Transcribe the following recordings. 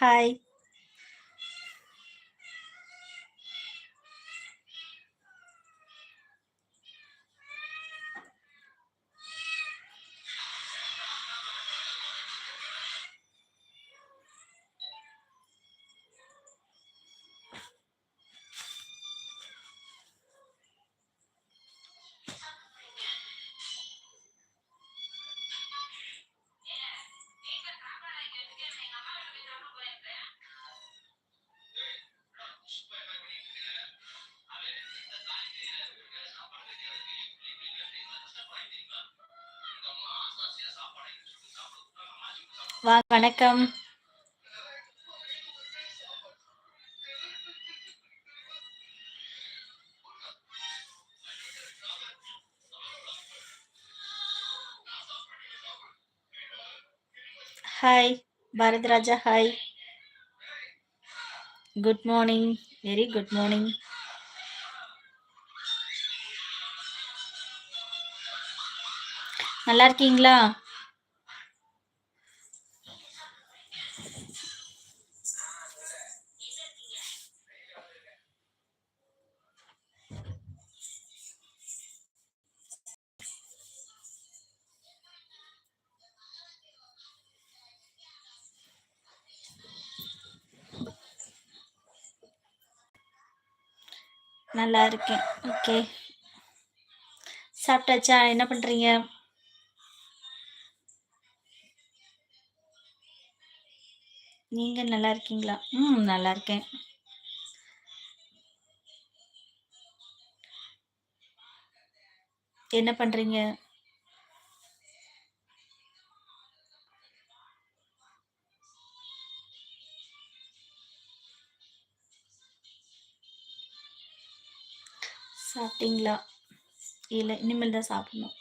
Hi. வா வணக்கம். Hi. Bharathiraja hi. Good morning. Very good morning. நல்லா இருக்கீங்களா? நல்லா இருக்கேன். ஓகே. சாப்பிட்டாச்சா? என்ன பண்ணுறீங்க நீங்கள் நல்லா இருக்கீங்களா? ம் நல்லா இருக்கேன். என்ன பண்ணுறீங்க சாப்பிட்டீங்களா? இல்ல. இனிமேல் தான் சாப்பிடணும்.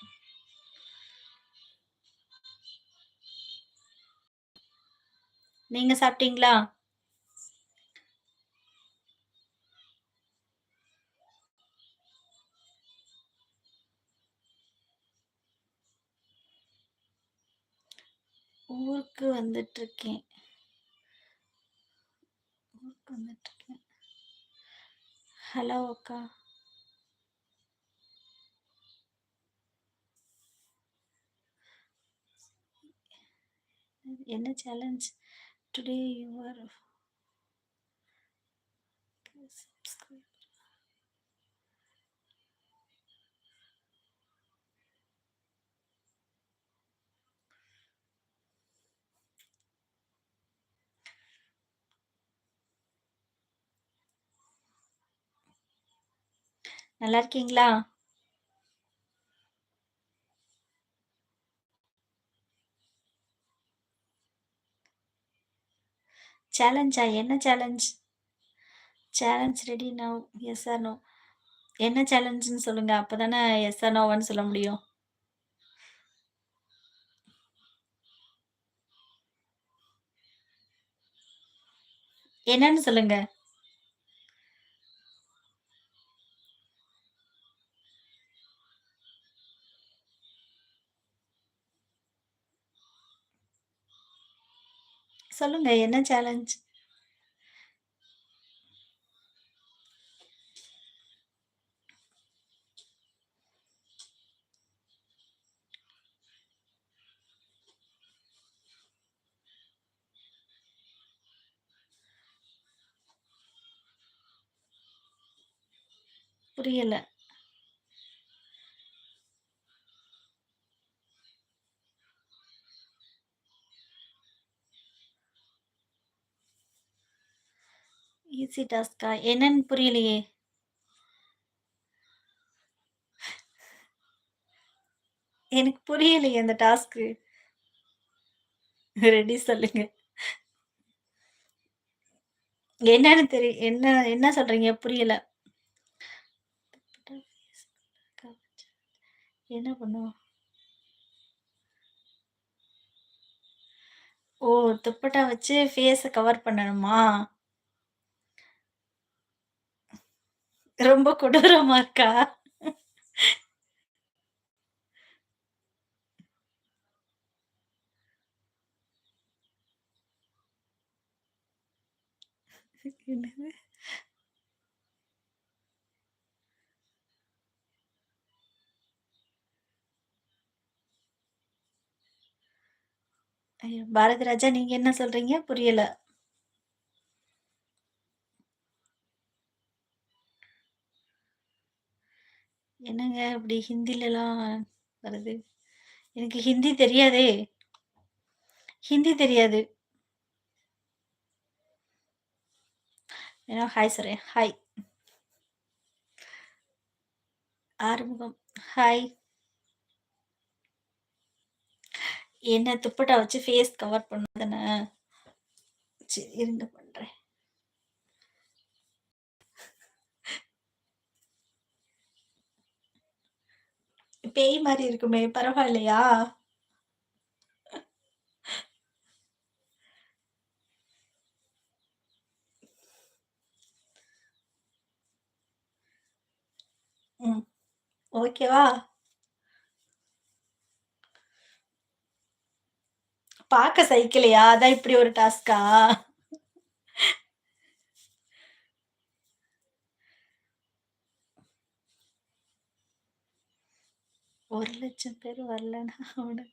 நீங்க சாப்பிட்டீங்களா? ஊருக்கு வந்துட்டு இருக்கேன் ஊருக்கு வந்துட்டு இருக்கேன் ஹலோ அக்கா. என்ன சேலஞ்ச்? டுடே யூ ஆர் நல்லா இருக்கீங்களா? சேலஞ்சா? என்ன challenge? Challenge ready no yes or no. என்ன சேலஞ்சுன்னு சொல்லுங்க. அப்பதானே எஸ் ஆர் நோவான்னு சொல்ல முடியும். என்னன்னு சொல்லுங்க. சொல்லுங்க. என்ன சேலஞ்ச்? புரியல. ஈஸி டாஸ்க்கா? என்னன்னு புரியலையே! எனக்கு புரியலையே அந்த டாஸ்க்கு. ரெடி சொல்லுங்க. என்னன்னு தெரியும் என்ன என்ன சொல்றீங்க? புரியல. என்ன பண்ணுவோம் ஓ! துப்பட்டா வச்சு ஃபேஸை கவர் பண்ணணுமா? ரொம்ப கொடூரமா இருக்கா? என்னது? ஐயோ! பாரதி ராஜா நீங்க என்ன சொல்றீங்க? புரியல. என்னங்க அப்படி ஹிந்திலலாம் வருது? எனக்கு ஹிந்தி தெரியாதே! ஹிந்தி தெரியாது. ஏன்னா hi sir hi. Arumugam. Hi. என்ன துப்பட்டா வச்சு ஃபேஸ் கவர் பண்ணணும் சரி இருங்க பேய் மாதிரி இருக்குமே! பரவாயில்லையா? 'ம். ஓகேவா? பார்க்க சைக்கிளையா அதான் இப்படி ஒரு ஒரு லட்சம் பேர் வரலன்னா அவனை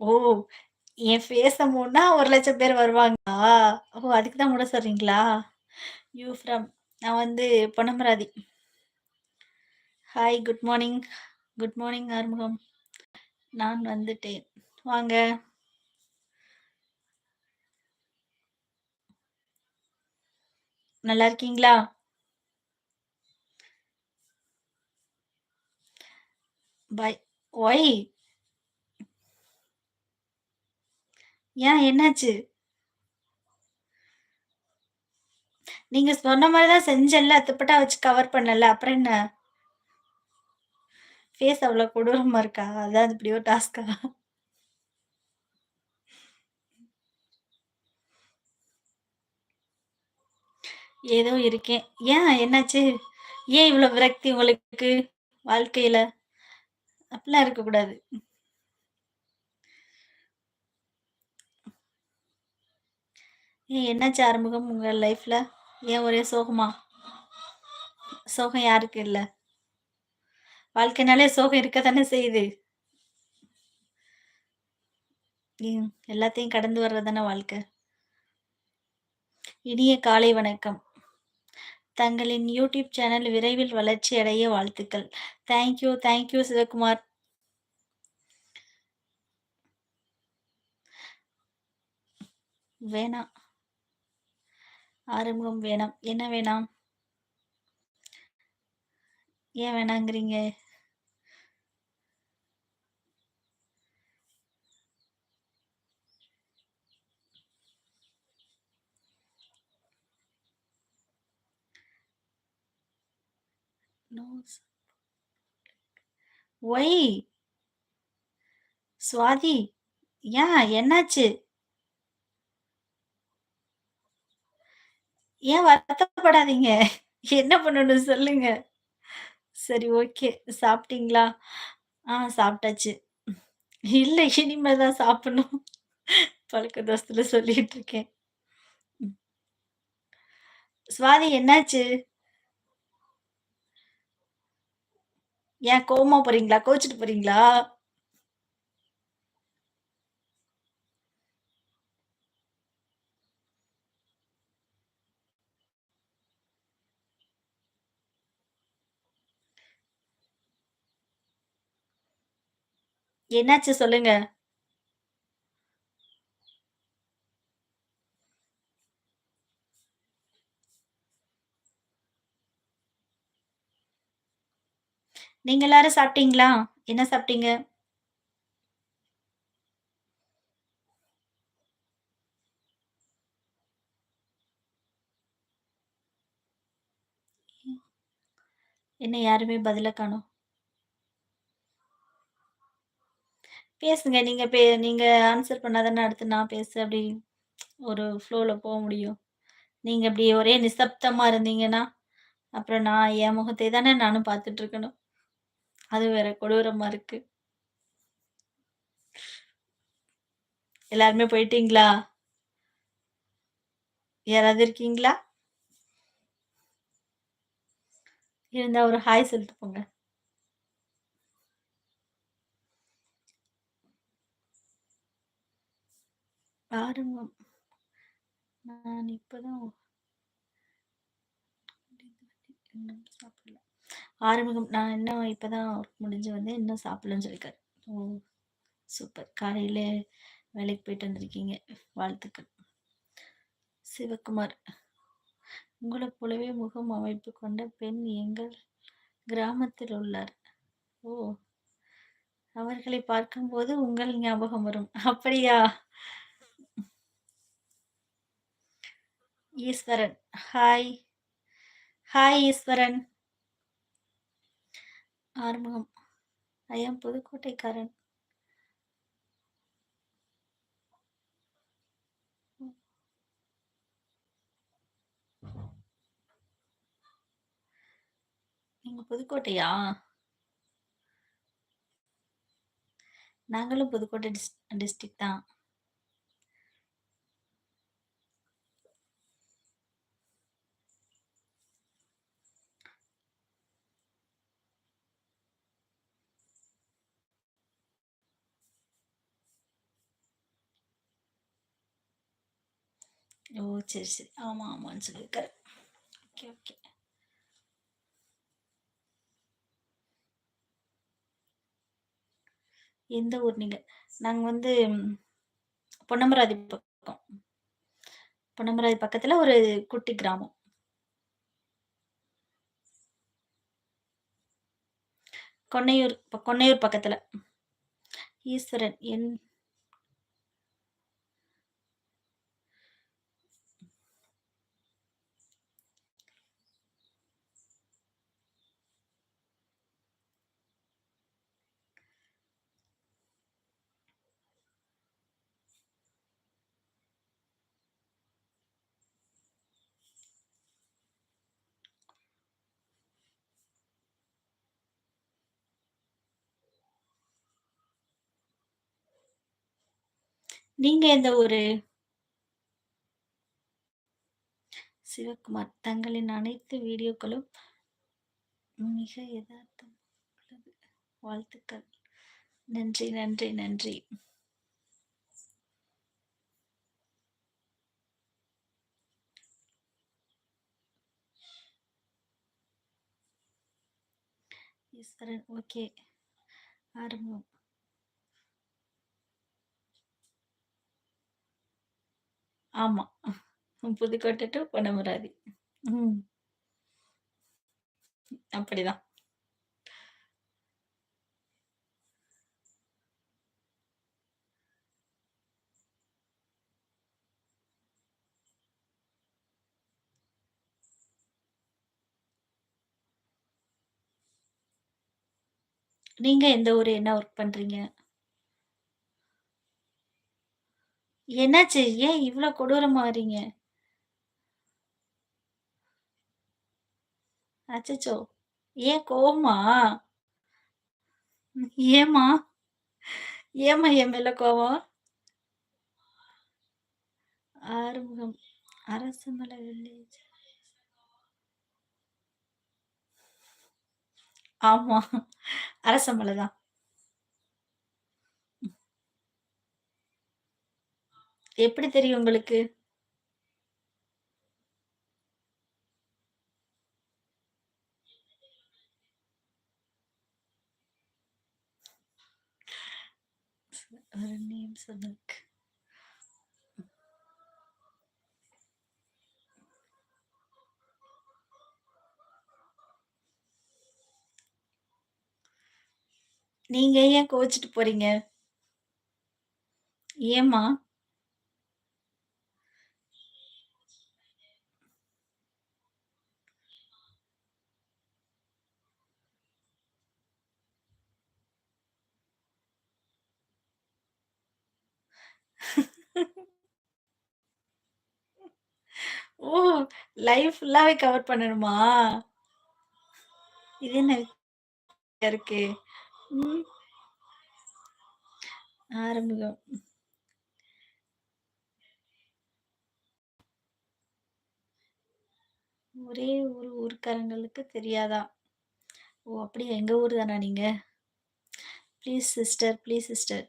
ஓ! என் ஃபேஸ மூடுனா 1,00,000 பேர் வருவாங்களா? ஓ! அதுக்கு தான் மூட சொல்றீங்களா? யூ ஃப்ரம் நான் வந்து Ponnamaravathi. Hi, good morning. Good morning Arumugam. நான் வந்துட்டேன். வாங்க. நல்லா இருக்கீங்களா? Bye why? ஏன் என்னாச்சு? நீங்க சொன்ன மாதிரிதான் தான் செஞ்சேன்ல. துப்பட்டா வச்சு கவர் பண்ணல. அப்புறம் என்ன? ஃபேஸ் அவ்வளோ கொடூரமா இருக்கா? அதான் இப்படி ஒரு டாஸ்கா ஏதோ இருக்கேன். ஏன் என்னாச்சு? ஏன் இவ்வளவு விரக்தி உங்களுக்கு வாழ்க்கையில? அப்படிலாம் இருக்கக்கூடாது. ஏன் என்னாச்சு ஆறுமுகம் உங்க லைஃப்ல? ஏன் ஒரே சோகமா? சோகம் யாருக்கு இல்ல? வாழ்க்கைனாலே சோகம் இருக்க தானே செய்யுது. ம். எல்லாத்தையும் கடந்து வர்றதான வாழ்க்கை. இனிய காலை வணக்கம். தங்களின் யூடியூப் சேனல் விரைவில் வளர்ச்சி அடைய வாழ்த்துக்கள். Thank you, thank you Sivakumar. வேணாம். ஆறுமுகம் வேணாம். என்ன வேணாம்? ஏன் வேணாங்கிறீங்க? ஒய்? சுவாதி, ஏன் என்னாச்சு? ஏன் வருத்தப்படாதீங்க. என்ன பண்ணணும் சொல்லுங்க. சரி ஓகே. சாப்பிட்டீங்களா? ஆ சாப்பிட்டாச்சு. இல்லை இனிமே தான் சாப்பிடணும். பழக்க தோசத்தில் சொல்லிட்டு இருக்கேன். சுவாதி என்னாச்சு? ஏன் கோமா போறீங்களா? கோச்சிட்டு போறீங்களா? என்னாச்சு சொல்லுங்க. நீங்க எல்லாரும் சாப்பிட்டீங்களா? என்ன சாப்பிட்டீங்க? என்ன யாருமே பதில காணோம். பேசுங்க. நீங்க பே நீங்க ஆன்சர் பண்ணாதானே அடுத்து நான் பேசு அப்படி ஒரு ஃப்ளோவில் போக முடியும். நீங்கள் இப்படி ஒரே நிசப்தமாக இருந்தீங்கன்னா, அப்புறம் நான் என் முகத்தை தானே நானும் பார்த்துட்டு இருக்கணும். அது வேற கொடூரமா இருக்கு. எல்லாருமே போயிட்டீங்களா? யாராவது இருக்கீங்களா? இருந்தா ஒரு ஹாய் சொல்லிட்டு போங்க. ஆரம்பம். நான் இப்பதான் சாப்பிடல. ஆறுமுகம் நான் இன்னும் இப்பதான் ஒர்க் முடிஞ்சு வந்து இன்னும் சாப்பிடலன்னு சொல்லியிருக்காரு. ஓ! சூப்பர். காலையில் வேலைக்கு போயிட்டு வந்திருக்கீங்க. வாழ்த்துக்கள். சிவகுமார். உங்களை போலவே முகம் அமைப்பு கொண்ட பெண் எங்கள் கிராமத்தில் உள்ளார். ஓ! அவர்களை பார்க்கும்போது உங்கள் ஞாபகம் வரும். அப்படியா? ஈஸ்வரன். ஹாய். ஹாய் ஈஸ்வரன். ஆறுமுகம். ஐயா புதுக்கோட்டைக்காரன். நீங்க புதுக்கோட்டையா? நாங்களும் புதுக்கோட்டை டிஸ் டிஸ்ட்ரிக்ட் தான். ஓ! சரி, சரி. ஆமாம் ஆமான்னு சொல்லியிருக்காரு. Okay, okay. எந்த ஊர் நீங்கள் நாங்கள் வந்து பொன்னமராதி பக்கம். பொன்னமராதி பக்கத்தில் ஒரு குட்டி கிராமம். கொன்னையூர் கொன்னையூர் பக்கத்தில் ஈஸ்வரன் என் நீங்க எந்த ஊரு? சிவகுமார். தங்களின் அனைத்து வீடியோக்களும் மிக எதார்த்தம் உள்ளது. வாழ்த்துக்கள். நன்றி, நன்றி, நன்றி. ஈஸ்வரன். ஓகே. ஆரம்பம். ஆமா. புதுக்கோட்டை டு பொன்னமராவதி. ம். அப்படிதான். நீங்க எந்த ஊரு? என்ன ஒர்க் பண்றீங்க? என்னாச்சு? ஏன் இவ்ளோ கொடூரமா வரீங்க அச்சச்சோ! ஏன் கோவமா? ஏம்மா? ஏம்மா என் மேல கோவம்? ஆறுமுகம். அரசமலை வில்லேஜ். ஆமா. அரசமலை தான். எப்படி தெரியும் உங்களுக்கு? ஒரு நேம் சொல்லுங்க. நீங்க ஏன் கோவிச்சுட்டு போறீங்க? ஏம்மா? ஓ லைஃப் ஃபுல்லாவே கவர் பண்ணணுமா? இது என்ன வித்தியாசமா இருக்கு? ம், ஆரம்பிக்கும் ஒரே ஊர் ஊர்க்காரங்களுக்கு தெரியாதா? ஓ அப்படியா? எங்க ஊர் தானா நீங்க? ப்ளீஸ் சிஸ்டர் ப்ளீஸ் சிஸ்டர்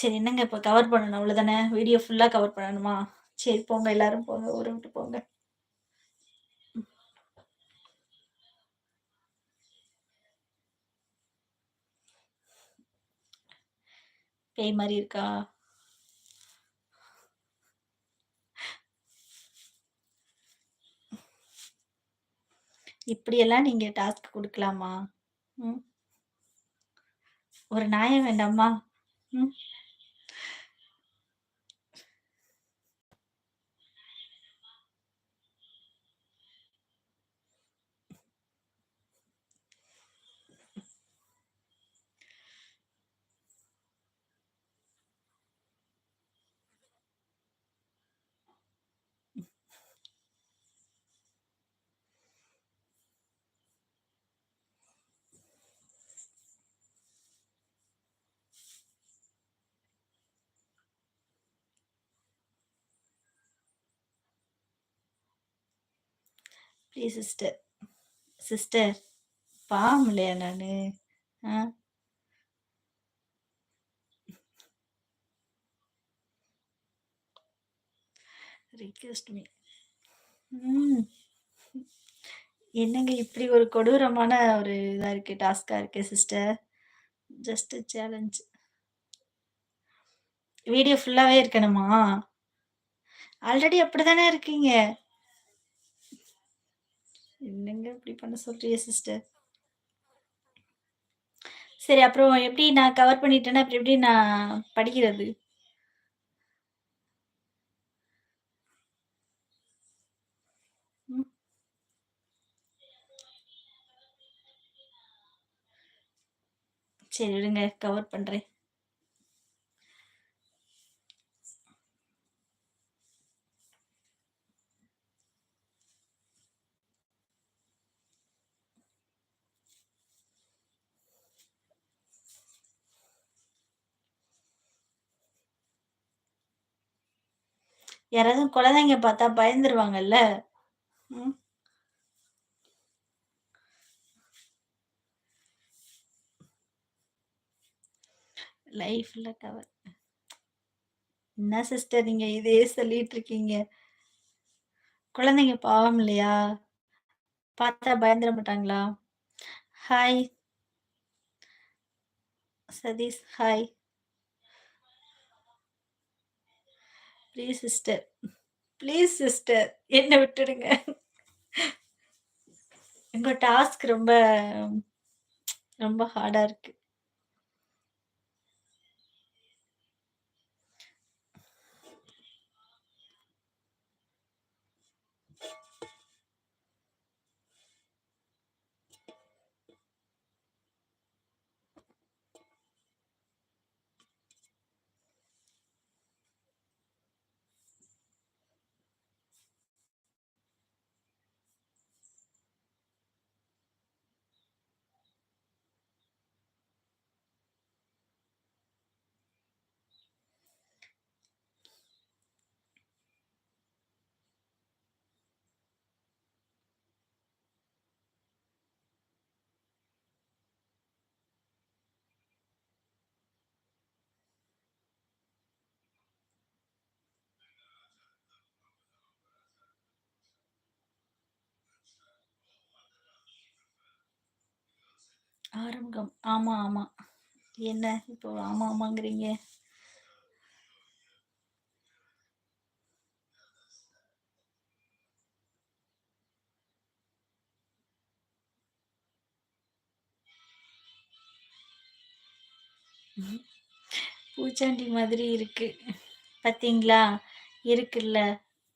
சரி என்னங்க இப்போ கவர் பண்ணணும்? அவ்வளோதானே வீடியோ ஃபுல்லாக கவர் பண்ணணுமா? சரி போங்க எல்லாரும் போங்க. ஊரை விட்டு போங்க. பேய் மாதிரி இருக்கா? இப்படியெல்லாம் நீங்க டாஸ்க் கொடுக்கலாமா ம். ஒரு நாயம் வேண்டாமா? ம். Please sister. சிஸ்டர் பாவம் இல்லையா நானு? ஆ. Request me. ம். என்னங்க இப்படி ஒரு கொடூரமான ஒரு இதாக இருக்கு, டாஸ்காக இருக்கு சிஸ்டர். Just challenge. வீடியோ ஃபுல்லாகவே இருக்கணுமா? ஆல்ரெடி அப்படிதானே இருக்கீங்க. என்னங்க இப்படி பண்ண சொல்றிய சிஸ்டர்? சரி அப்புறம் எப்படி நான் கவர் பண்ணிட்டேன்னா, அப்புறம் எப்படி நான் படிக்கிறது? ம். சரி விடுங்க. கவர் பண்றேன். யாராவது குழந்தைங்க பார்த்தா பயந்துருவாங்கல்ல? ம். லைஃப்ல கவர். என்ன சிஸ்டர் நீங்க இதே சொல்லிட்டு இருக்கீங்க? குழந்தைங்க பாவம் இல்லையா? பார்த்தா பயந்துட மாட்டாங்களா? Hi. Sathish hi. Please sister. Please sister. என்னை விட்டுடுங்க. எங்கள் டாஸ்க் ரொம்ப ரொம்ப ஹார்டாக இருக்கு. ஆரம்பம் ஆமா, ஆமா. என்ன இப்போ ஆமா, ஆமாங்கிறீங்க? பூச்சாண்டி மாதிரி இருக்கு. பார்த்தீங்களா? இருக்குல்ல.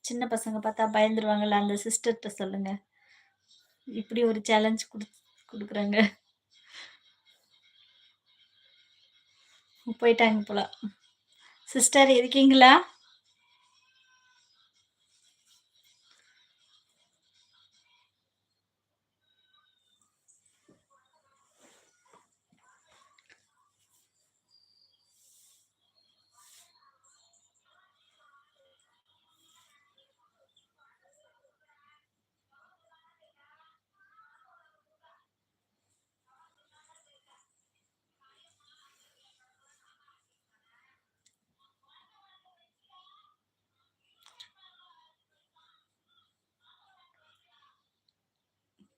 சின்ன பசங்க பார்த்தா பயந்துருவாங்கல்ல, அந்த சிஸ்டர்கிட்ட சொல்லுங்க. இப்படி ஒரு சேலஞ்ச் கொடு கொடுக்குறாங்க போயிட்டாங்க போல. சிஸ்டர் இருக்கீங்களா?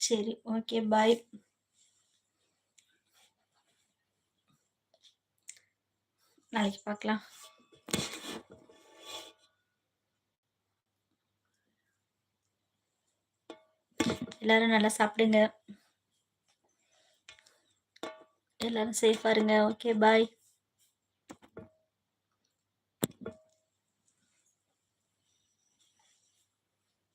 சரி. ஓகே. பாய். நாளைக்கு பார்க்கலாம். எல்லாரும் நல்லா சாப்பிடுங்க. எல்லாரும் சேஃபா இருங்க. ஓகே. பாய்.